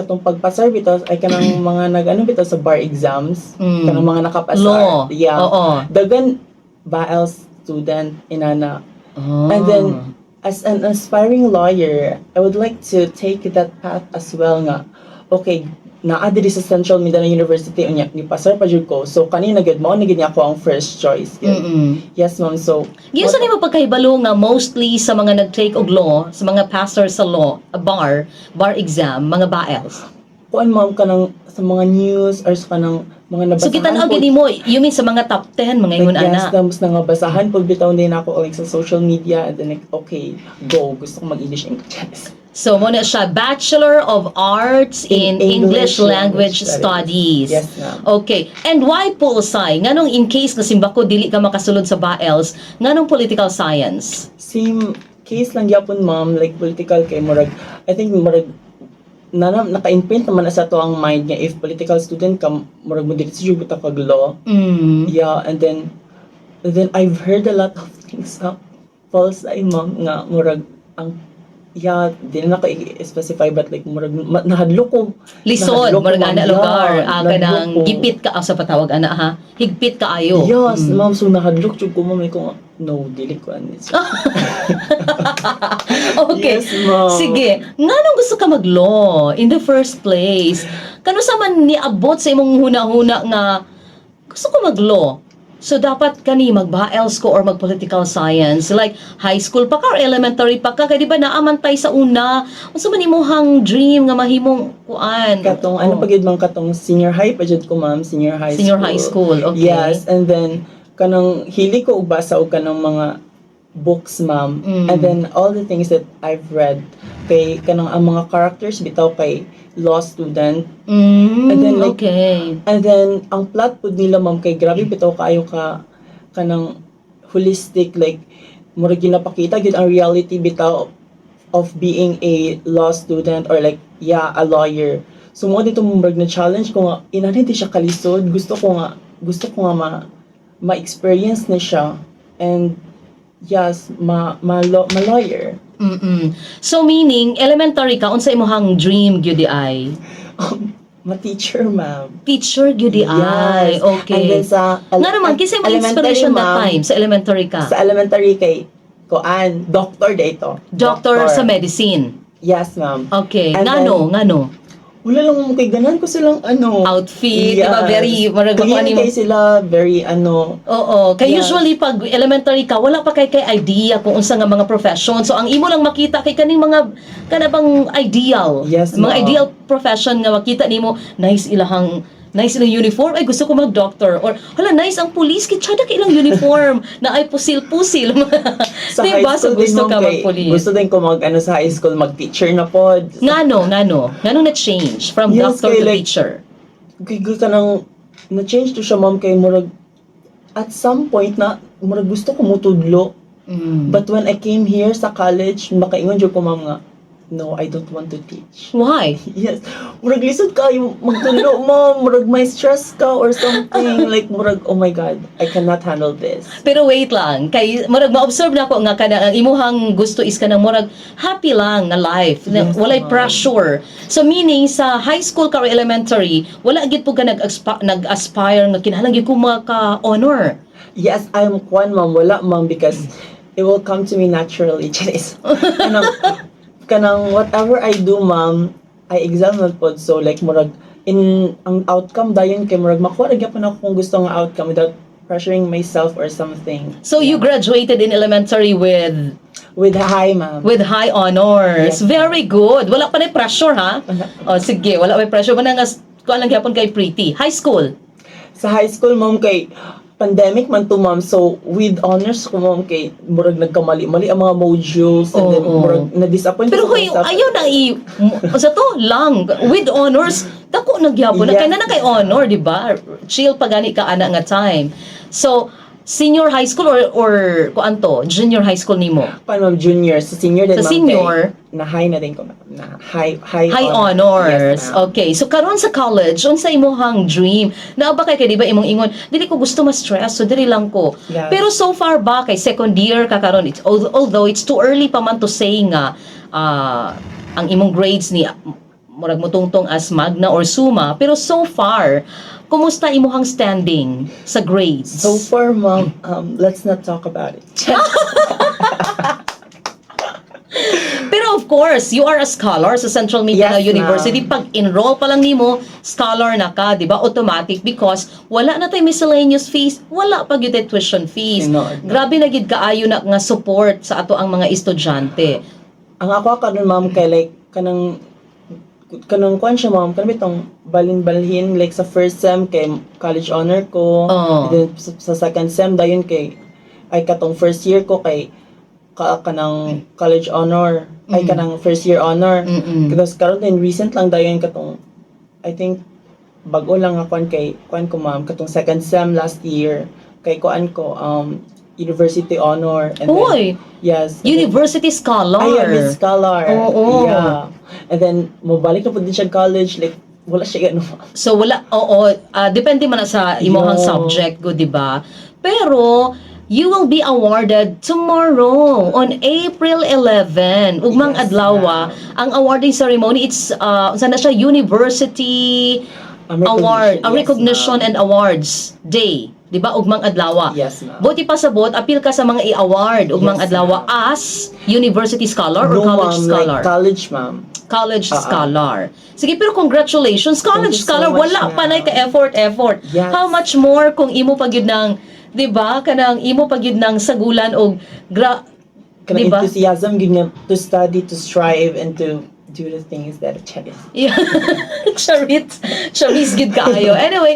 katong pagpasar bitaw ay kanang mga nag ano bitaw sa bar exams Mm. kanang mga nakapasar Law. yeah Oo. dagan bael student inana Oh. And then, as an aspiring lawyer, I would like to take that path as well nga. Okay, naa diri sa Central Mindanao University unya ni pasar pa jud ko. So kanina gid mao na gid niya ako ang first choice. gid. Mm-mm. Yes, ma'am. So Giyon sa nimo pagkahibalo nga mostly sa mga nag-take og law, sa mga pastor sa law, a bar, bar exam, mga baels. kuan ma'am kanang sa mga news or sa kanang mga nabasahan So kita na gini mo, you mean sa mga top 10 mga ingon Like, yes, ana. tapos nga basahan pag bitaw din ako like sa social media and then like, okay, go. Gusto ko mag-English English. So mo na siya Bachelor of Arts in, In English, English Language Language Studies. Yes, ma'am. Okay. And why Pulsay? Nganong in case na simbako dili ka makasulod sa Baels, nganong political science? same case lang gyapon ma'am like political kay murag I think murag na, naka-imprint naman na sa to ang mind niya if political student ka murag mo dito sa buta kag law Mm. yeah and then and then I've heard a lot of things sa false ay ma'am nga murag ang yeah di na ko i-specify but like murag ma- nahadlok ko Lisod, Nahadlok ko, murag ana lugar, Yeah, ah, ko. gipit ka ah, sa patawag ana ha. Higpit ka ayo. yes Mm. ma'am so nahadlok jud ko ma'am like, ko no dili ko ano okay. yes ma'am Sige, nganong gusto ka mag-law in the first place? Kano sa man niabot sa imong huna-huna nga gusto ko mag-law? So dapat kani mag-BAELS ko or mag-political science. Like high school pa ka or elementary pa ka kay di ba naamantay sa una? Unsa man imong dream nga mahimong kuan? Katong Oh. ano pagid man katong senior high pa jud ko ma'am? Senior high senior school. high school okay. Yes and then kanang hili ko og basa og kanang mga books ma'am. Mm. and then all the things that I've read kay kanang ang mga characters bitaw kay law student. Mm, And then, like, okay. and then ang plot pud nila ma'am kay grabe bitaw kaayo ka kanang holistic like murag ginapakita gyud ang reality bitaw of being a law student or like yeah a lawyer. So mo dito murag na challenge ko nga inanin siya kalisod. Gusto ko nga gusto ko nga ma ma-experience na siya. And yes ma ma, law, ma lawyer Mm-mm. So meaning elementary ka unsa imong dream gyud di ay? ma teacher ma'am Teacher gyud di ay. Yes. and Okay. then sa Nga naman mo elementary, inspiration that time sa elementary ka. sa elementary kay koan doctor dito Doctor sa medicine. yes ma'am Okay. And Ngano, ngano? Wala lang mo kay ganan ko silang ano Outfit, di ba? Very, marag Communicate sila, very ano, Oo. Kaya Yes. usually pag elementary ka, wala pa kay kay idea kung unsa nga mga profession. So ang imo lang makita kay kaning mga kanabang ideal. Yes, mga ma'am. ideal profession nga makita nimo nice ilahang nice ilang uniform ay gusto ko mag doctor or hala nice ang police kay tsada kay ilang uniform na ay pusil-pusil sa Di high? So school din gusto ka mag-police. Gusto din ko mag, ano, sa high school, mag-teacher na pod. ngano ngano nganong na change from Yes, doctor kay to like- teacher Kay ka nang, na-change to siya, ma'am, kay murag, at some point na, murag gusto ko mutudlo. Mm. But when I came here sa college, makaingon dyan ko, ma'am, nga, no, I don't want to teach. why Yes. Murag lisod ka, yung magtulo mo, murag may stress ka or something. like, murag, oh my God, I cannot handle this. Pero wait lang, kay murag ma-observe na ako nga kana ang imuhang gusto is kanang murag happy lang na life, na Yes, walay ma'am. pressure. So meaning sa high school ka or elementary, wala gid po ka nag-aspa- nag-aspire nga kinahanglan gyud ko maka-honor. Yes, I'm one ma'am. Wala ma'am because it will come to me naturally. Charis. kanang, kanang whatever I do ma'am, I examine po. So like murag, in ang outcome dayon kay murag makuha ra gyapon ako kung gusto nga outcome without pressuring myself or something. So you graduated in elementary with With high ma'am. with high honors. Yes. Very good. Wala pa na pressure ha? O sige, wala pa pressure. Wala nga kuan lang gyapon kay pretty. High school. Sa high school ma'am kay pandemic man to ma'am so with honors ko ma'am kay murag nagkamali-mali ang mga modules and then Oo. murag na-disappoint Pero huy, ayaw na i... Sa to, lang. With honors, dako nagyapon na. Yes. Kaya na na kay honor, di ba? Chill pa gani ka ana nga time. So, senior high school or, or kuan to, junior high school nimo? Paano junior? Sa senior din Sa ma'am, senior? kay- na high na din ko ma'am. Na high, high, High honor. honors. Yes, ma'am. okay. So, karon sa college, unsa imong dream? Na ba kay kay di ba imong ingon, dili ko gusto ma-stress, so dili lang ko. Yes. Pero so far ba kay second year ka karon, it's although, although it's too early pa man to say nga ah, ang imong grades ni murag mutungtong as magna or summa, pero so far, kumusta imuhang standing sa grades? So far, ma'am, um, let's not talk about it. Pero of course, you are a scholar sa Central Mindanao Yes, University. Pag enroll pa lang nimo, scholar na ka, 'di ba? Automatic because wala na tay miscellaneous fees, wala pa gyud tuition fees. Tinood. Grabe na gid kaayo na nga support sa ato ang mga estudyante. Ang ako karon ma'am kay like kanang kanang kwan siya ma'am kanang bitong balin-balhin like sa first sem kay college honor ko and then sa, sa second sem dayon kay ay katong first year ko kay ka, kanang college honor ay Mm. kanang first year honor. Because karon din recent lang dayon katong I think bago lang nga kwan kay kwan ko ma'am katong second sem last year kay kuan ko um university honor and then Hoy, yes and then- university scholar. ay, yeah, Miss Scholar. Oo. Yeah. And then, mabalik na po din siya college. Like, wala siya ano. So wala oo, ah, depende man sa imong subject go, 'di ba? Pero you will be awarded tomorrow on April 11. Ugmang Yes, adlaw ma'am. ang awarding ceremony it's uh unsa na siya University Award, a yes, recognition ma'am. and awards day, 'di ba? Ugmang adlaw. Yes, ma'am. Buti pa sabot, appeal ka sa mga i-award ugmang Yes, adlaw as university scholar or No, college ma'am, scholar Like, college, ma'am. college ah. scholar. Sige, pero congratulations, college Thank so scholar. much, Wala pa na ka effort, effort. Yes. How much more kung imo pag yun ng, di ba, kanang imo pag yun ng sagulan o gra, Kanang Diba? enthusiasm yun nga to study, to strive, and to do the things that check Yeah. Charit. Charis gid kaayo. Anyway,